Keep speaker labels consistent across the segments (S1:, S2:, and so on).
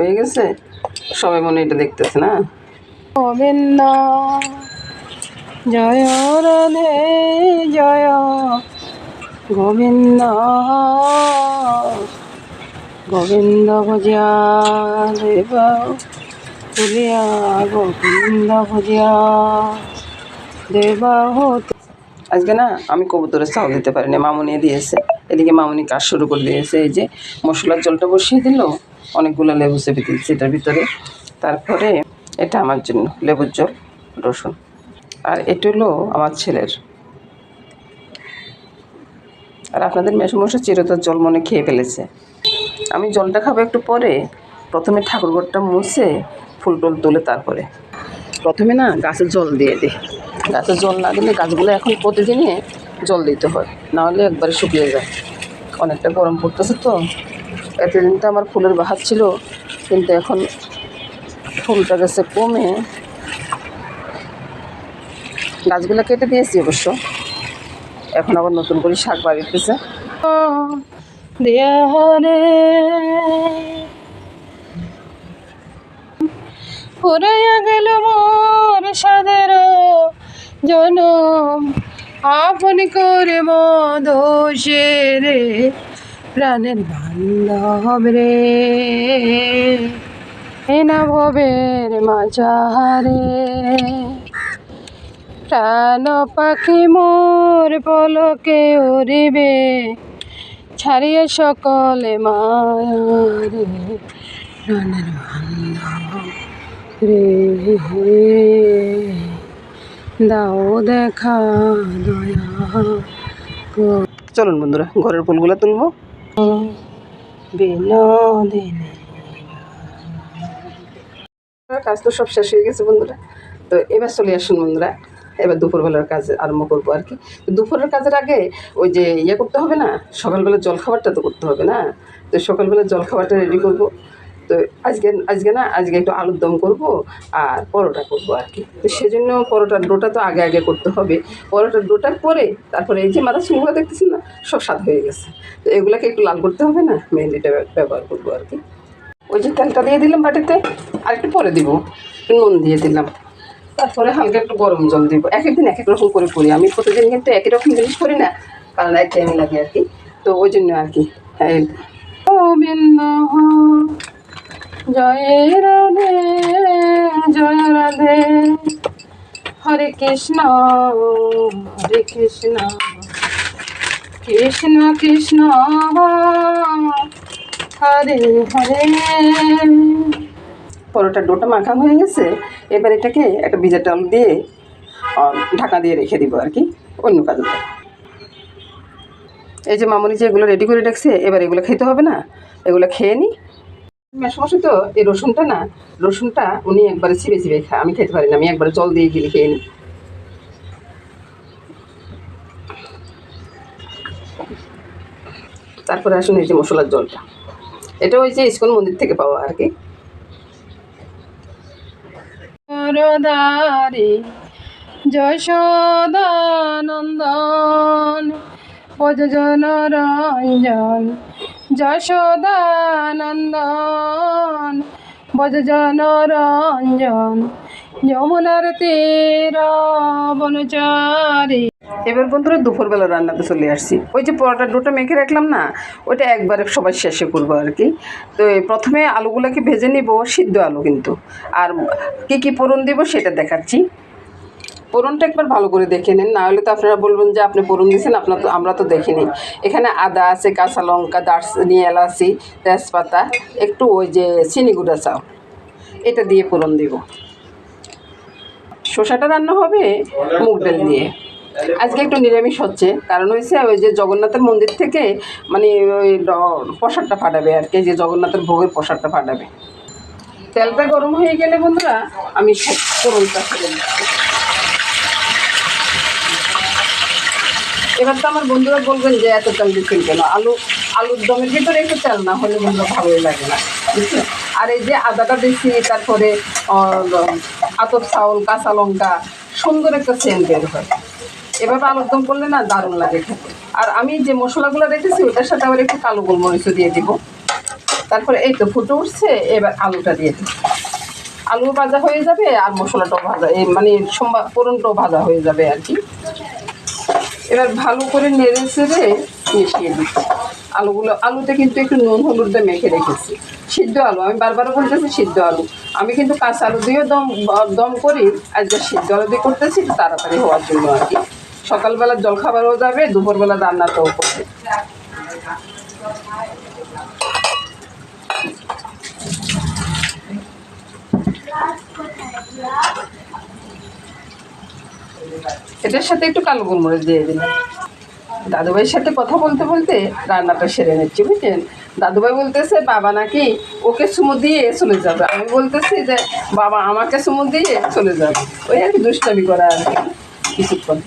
S1: হয়ে গেছে? সবাই মনে এটা দেখতেছে না?
S2: গোবিন্দ জয় রাধে জয়। গোবিন্দ গোবিন্দ ভজিয়া দেব তুলিয়া গোবিন্দ ভজিয়া দেবা হতে।
S1: আজকে না আমি কবুতরের চাল দিতে পারিনি মামুনি দিয়েছে। এদিকে মামুনি কাজ শুরু করে দিয়েছে এই যে মশলার জলটা বসিয়ে দিল। অনেকগুলো লেবু চেপে দিয়েছে এটার ভিতরে। তারপরে এটা আমার জন্য, লেবুর জল, রসুন। আর এটা হলো আমার ছেলের। আর আপনাদের মেসমশা চিরতার জল মনে খেয়ে ফেলেছে। আমি জলটা খাব একটু পরে। প্রথমে ঠাকুরঘরটা মুছে ফুল টুল তুলে তারপরে। প্রথমে না গাছে জল দিয়ে দিই। গাছে জল না দিলে গাছগুলো এখন প্রতিদিনই জল দিতে হয়। নাহলে একবারে শুকিয়ে যায়। অনেকটা গরম পড়তেছে তো। এতদিন তো আমার ফুলের বাহার ছিল, কিন্তু এখন ফুলটা গেছে কমে। গাছগুলো কেটে দিয়েছি অবশ্য। এখন আবার নতুন করে শাক বাড়িতেছে।
S2: ফুরাইয়া গেল মোর সাদের জনম। আপন করে মদোষে রে প্রাণের বান্ধব রে। এনা ভবের মাঝারে। প্রাণ পাখি মোর পলকে উড়িবে, ছাড়িয়ে সকলে মায়ারে প্রাণের বান্ধব রে। দাও দেখা দয়া।
S1: চলুন বন্ধুরা, ঘরের ফুলগুলো তুলবো।
S2: বিনোদিনী।
S1: কাজ তো সব শেষ হয়ে গেছে বন্ধুরা। তো এবার চলে আসুন বন্ধুরা। এবার দুপুরবেলার কাজ আরম্ভ করব আর কি। দুপুরের কাজের আগে ওই যে ইয়ে করতে হবে না? সকালবেলা জলখাবারটা তো করতে হবে না? তো সকালবেলা জলখাবারটা রেডি করব। তো আজকে আজকে না, আজকে একটু আলুর দম করব আর পরোটা করব আর কি। তো সেজন্য পরোটার ডোটা তো আগে আগে করতে হবে। পরোটার ডোটার পরে তারপরে এই যে মাথা চুলগুলো দেখতেছি না, সব স্বাদ হয়ে গেছে। তো এগুলাকে একটু লাল করতে হবে না মেহেন্দিটা ব্যবহার করব আর কি। ওই যে তেলটা দিয়ে দিলাম বাটিতে, আর একটু পরে দিব। নুন দিয়ে দিলাম। তারপরে হালকা একটু গরম জল দিব। এক একদিন এক এক রকম করে করি। আমি প্রতিদিন কিন্তু একই রকম জিনিস করি না, কারণ এক টাইম লাগে আর কি। তো ওই জন্য আর কি। এই
S2: গোবিন্দ জয় রাধে জয় রাধে। হরে কৃষ্ণ হরে কৃষ্ণ। কৃষ্ণ কৃষ্ণ, হরে হরে।
S1: পরোটার ডোটা মাখা হয়ে গেছে, এবার এটাকে একটা ভিজা চাল দিয়ে ঢাকা দিয়ে রেখে দিব আর কি, অন্য কাজে। এই যে মামনি যে এগুলো রেডি করে রাখছে, এবার এগুলো খেতে হবে না, এগুলো খেয়ে নিই সমস্যা তো, এই রসুনটা না, রসুনটা উনি একবারে চিবে চিবে খায় আমি খেতে পারি না, আমি একবারে জল দিয়ে গিলে খেয়ে নিই। তারপরে আসুন এই যে মশলার জলটা। এটা ওই যে ইস্কন মন্দির থেকে পাওয়া আর কি।
S2: বরদারি যশোদানন্দন প্রযোজন রঞ্জন যশোদানন্দন ভজন রঞ্জন যমুনার তীর বনচারী।
S1: এবার বন্ধুরা দুপুরবেলা রান্নাতে চলে আসছি। ওই যে পরোটার ডোটা মেখে রাখলাম না, ওইটা একবারে সবাই শেষে করব আর কি। তো প্রথমে আলুগুলোকে ভেজে নিব, সিদ্ধ আলু কিন্তু। আর কি কি ফোড়ন দিব সেটা দেখাচ্ছি। ফোড়নটা একবার ভালো করে দেখে নিন, না হলে তো আপনারা বলবেন যে আপনি ফোড়ন দিয়েছেন, আপনার তো আমরা তো দেখিনি। এখানে আদা আছে, কাঁচা লঙ্কা, দারচিনি, এলাচি, তেজপাতা, একটু ওই যে চিনি গুঁড়া চাও। এটা দিয়ে ফোড়ন দিব। শসাটা রান্না হবে মুগ ডাল দিয়ে। আজকে একটু নিরামিষ হচ্ছে, কারণ হয়েছে ওই যে জগন্নাথের মন্দির থেকে মানে ওই প্রসাদটা ফাটাবে আর কি, যে জগন্নাথের ভোগের প্রসাদটা ফাটাবে। তেলটা গরম হয়ে গেলে বন্ধুরা, আমি ফোড়নটা ফেলে দিচ্ছি। এবার তো আমার বন্ধুরা বলবেন যে এত তেল দিচ্ছেন কেন? আলু, আলুর দমের ভিতরে একটু তেল না হলে বন্ধুরা ভালোই লাগে না আর এই যে আদাটা দিচ্ছি, তারপরে আতপ চাউল, কাঁচা লঙ্কা, সুন্দর একটা সেন্ট বের হয়। এভাবে আলুর দম করলে না দারুণ লাগে খেতে। আর আমি যে মশলাগুলো রেখেছি, ওটার সাথে আবার একটু কালো গোলমরিচও দিয়ে দিব। তারপরে এই তো ফুটে উঠছে, এবার আলুটা দিয়ে দিই আলু ভাজা হয়ে যাবে, আর মশলাটাও ভাজা মানে সোমবার পুরনটাও ভাজা হয়ে যাবে আর কি। এবার ভালো করে নেড়ে চেড়ে মিশিয়ে দিচ্ছি। আলুগুলো আলুতে কিন্তু একটু নুন হলুদ দিয়ে মেখে রেখেছি। সিদ্ধ আলু, আমি বারবার বলতেছি সিদ্ধ আলু। আমি কিন্তু কাঁচা আলু দিয়েও দম দম করি আজকে সিদ্ধ আলু দিয়ে করতেছি তাড়াতাড়ি হওয়ার জন্য আর কি। সকালবেলা জলখাবারও যাবে, দুপুরবেলা রান্নাতেও করবে। এটার সাথে একটু কালো গোলমরিচ দিয়ে দিলাম। দাদুভাইয়ের সাথে কথা বলতে বলতে রান্নাটা সেরে নিচ্ছি বুঝলেন দাদুভাই বলতেছে, বাবা নাকি ওকে চুমু দিয়ে চলে যাবে। আমি বলতেছি যে, বাবা আমাকে চুমু দিয়ে চলে যাবে। ওই আর কি দুষ্টামি করা আর কি, কিছুক্ষণ।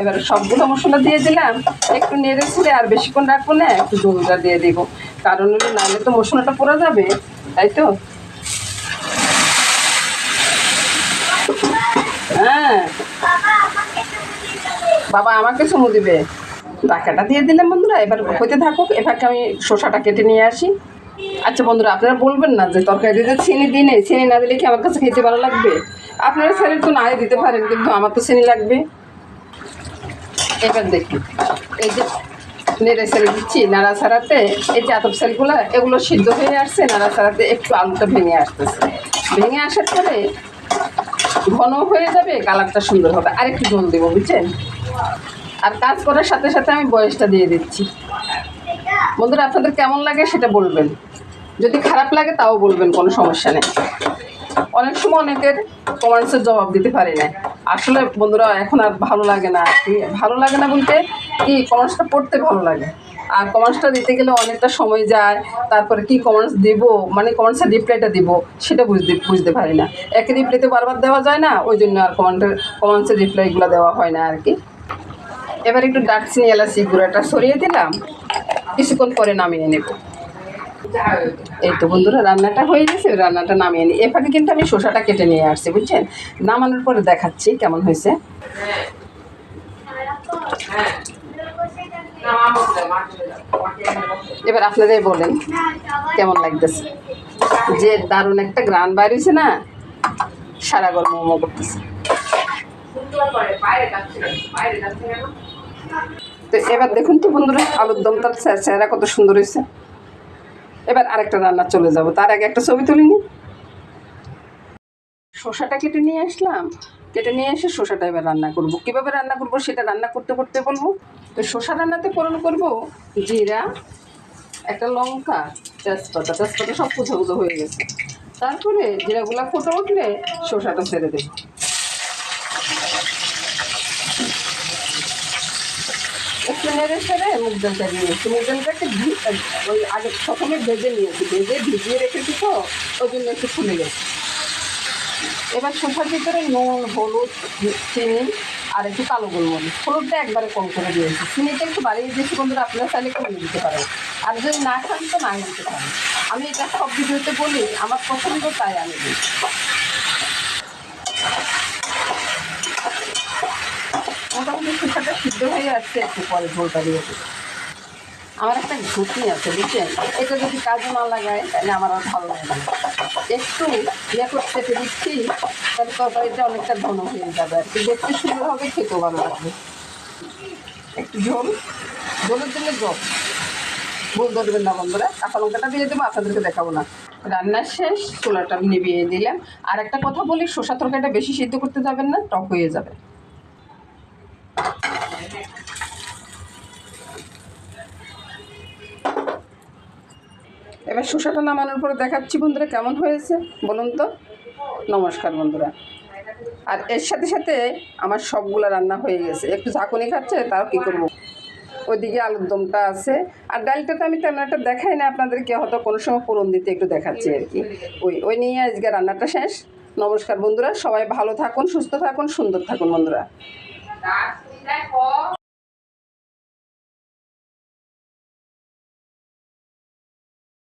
S1: এবারে সবগুলো মশলা দিয়ে দিলাম। একটু নেড়ে ছেড়ে আর বেশিক্ষণ রাখব না, একটু জলটা দিয়ে দিব। কারণ হলো নাহলে তো মশলাটা পড়া যাবে, তাই তো? হ্যাঁ। বাবা আমাকে চুমু দিবে। টাকাটা দিয়ে দিলাম বন্ধুরা, এবার হইতে থাকুক এবারকে আমি শসাটা কেটে নিয়ে আসি। আচ্ছা বন্ধুরা, আপনারা বলবেন না যে তরকারিতে চিনি দিই নেই, চিনি না দিলে কি আমার কাছে খেতে ভালো লাগবে? আপনারা ছেলে তো নাই দিতে পারেন, কিন্তু আমার তো চিনি লাগবে। এবার দেখি, এই যে নেড়ে ছেড়ে দিচ্ছি নাড়া ছাড়াতে এই যে আতপ সেলগুলো এগুলো সিদ্ধ হয়ে আসছে নাড়া ছাড়াতে একটু আলুটা ভেঙে আসতেছে। ভেঙে আসার পরে ঘন হয়ে যাবে, কালারটা সুন্দর হবে। আর একটু জল দেবো, বুঝছেন? আর কাজ করার সাথে সাথে আমি বয়সটা দিয়ে দিচ্ছি। বন্ধুরা, আপনাদের কেমন লাগে সেটা বলবেন। যদি খারাপ লাগে তাও বলবেন, কোনো সমস্যা নেই। অনেক সময় অনেকের কমেন্টসের জবাব দিতে পারি না। আসলে বন্ধুরা, এখন আর ভালো লাগে না। ভালো লাগে না বলতে কি কমেন্টসটা পড়তে ভালো লাগে? আর কমেন্টসটা দিতে গেলে অনেকটা সময় যায়, তারপরে কি কমেন্টস দিব মানে কমেন্টসের রিপ্লাইটা দিব, সেটা বুঝতে বুঝতে পারি না। একই রিপ্লাইতে বারবার দেওয়া যায় না, ওই জন্য আর কমেন্টের কমেন্টসের রিপ্লাইগুলো দেওয়া হয় না আর কি এবার একটু দারচিনি এলাচি গুঁড়াটা সরিয়ে দিলাম, কিছুক্ষণ পরে নামিয়ে নেব। এই তো বন্ধুরা, রান্নাটা হয়ে গেছে, রান্নাটা নামিয়ে নিই এ ফাঁকে কিন্তু আমি শসাটা কেটে নিয়ে আসছি, বুঝছেন? নামানোর পরে দেখাচ্ছি কেমন হয়েছে। এবার আপনারাই বলেন, কেমন লাগতেছে? যে দারুণ একটা গ্রান হয়েছে না, সারা গরম মোমো করতেছে। তো এবার দেখুন তো বন্ধুরা, আলুর দমটা চেহারা কত সুন্দর হয়েছে। এবার আরেকটা রান্না চলে যাব। তার আগে একটা ছবি তুলিনি শসাটা কেটে নিয়ে আসলাম। কেটে নিয়ে এসে শসাটা এবার রান্না করব। কীভাবে রান্না করব সেটা রান্না করতে করতে বলব। তো শসা রান্নাতে পূরণ করব জিরা, একটা লঙ্কা, তেজপাতা। তেজপাতা সব পুজো পুজো হয়ে গেছে। তারপরে জিরাগুলা ফুটে উঠলে শসাটা ছেড়ে দেবো। একটু নেড়ে ছেড়ে মুগ ডালটা নিয়েছি মুগ ডালটাকে ওই আগে প্রথমে ভেজে নিয়েছি। ভেজে ভিজিয়ে রেখেছি তো, ওই জন্য একটু ফুলে গেছে। এবার শসার ভিতরে নুন, হলুদ, চিনি আর একটু কালো গোলমরিচ। হলুদটা একবারে কম করে দিয়েছি। চিনিটা একটু বাড়িয়ে দিয়েছি, বন্ধুরা আপনারা চাইলে কমিয়ে দিতে পারেন। আর যদি না খান তো নাই দিতে পারেন। আমি এটা সব ভিডিওতে বলি, আমার পছন্দ তাই আমি দিই। মোটামুটি সেটা সিদ্ধ হয়ে যাচ্ছে একটু পরে ঝোলটা দিয়ে আমার একটা ঘুটনি আছে, বুঝছেন? এটা যদি কাজে না লাগায়, তাহলে আমার আর ভালো লাগে না। একটু ইয়ে করতে দিচ্ছি, তাহলে তরকারিটা অনেকটা ঘন হয়ে যাবে আর কি। দেখতে সুন্দর হবে, খেতেও ভালো লাগবে। একটু ঝোল, ঝোলের জন্য জল ভুল ধরবেন না বন্ধুরা, কাঁচা লঙ্কাটা দিয়ে দেবো, আপনাদেরকে দেখাবো না। রান্নার শেষ, চুলাটা নিভিয়ে দিলাম। আর একটা কথা বলি, শসা তরকারিটা বেশি সিদ্ধ করতে যাবেন না, টক হয়ে যাবে। এবার শসাটা নামানোর পরে দেখাচ্ছি বন্ধুরা কেমন হয়েছে। বলুন তো। নমস্কার বন্ধুরা। আর এর সাথে সাথে আমার সবগুলো রান্না হয়ে গেছে। একটু ঝাঁকুনি খাচ্ছে, তাও কী করব? ওইদিকে আলুর দমটা আছে। আর ডালটা তো আমি তেমন একটা দেখাই না, আপনাদেরকে হয়তো কোনো সময় পূরণ দিতে একটু দেখাচ্ছি আর কি। ওই ওই নিয়ে আজকে রান্নাটা শেষ। নমস্কার বন্ধুরা, সবাই ভালো থাকুন, সুস্থ থাকুন, সুন্দর থাকুন বন্ধুরা।